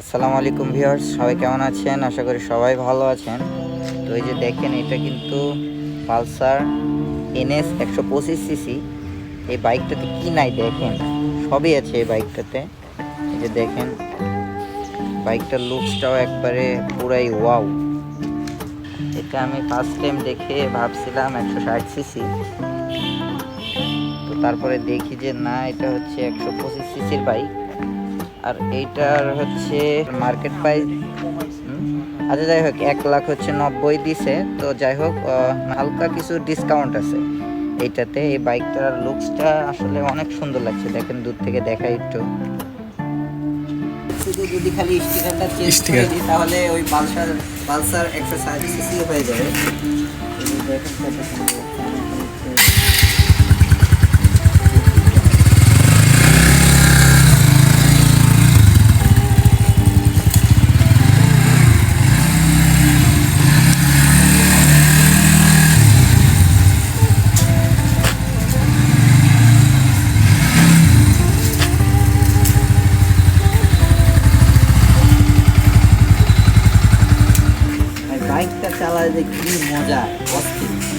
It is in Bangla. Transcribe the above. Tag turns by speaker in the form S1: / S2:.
S1: আসসালামু আলাইকুম ভিউয়ার্স, সবাই কেমন আছেন? আশা করি সবাই ভালো আছেন। তো এই যে দেখেন, এটা কিন্তু পালসার এনএস একশো পঁচিশ সিসি। এই বাইকটাতে কি নাই দেখেন? সবই আছে এই বাইকটাতে। এই যে দেখেন, বাইকটার লুকসটাও একবারে পুরাই ওয়াও। এটা আমি ফার্স্ট টাইম দেখে ভাবছিলাম একশো ষাট সিসি। তো তারপরে দেখি যে না, এটা হচ্ছে একশো পঁচিশ সিসির বাইক। আর এইটার হচ্ছে মার্কেট প্রাইস আচ্ছা যাই হোক এক লাখ হচ্ছে নব্বই দিছে। তো যাই হোক হালকা কিছু ডিসকাউন্ট আছে। এইটাতে এই বাইকটার লুকসটা আসলে অনেক সুন্দর লাগছে। দেখেন দূর থেকে দেখাই একটু। শুধু যদি খালি স্টিকারটা চেঞ্জ করে দিই তাহলে ওই পালসার পালসার একশো ষাট সিসি হয়ে যাবে। দেখেন চালালে যে কি মজা অস্থির।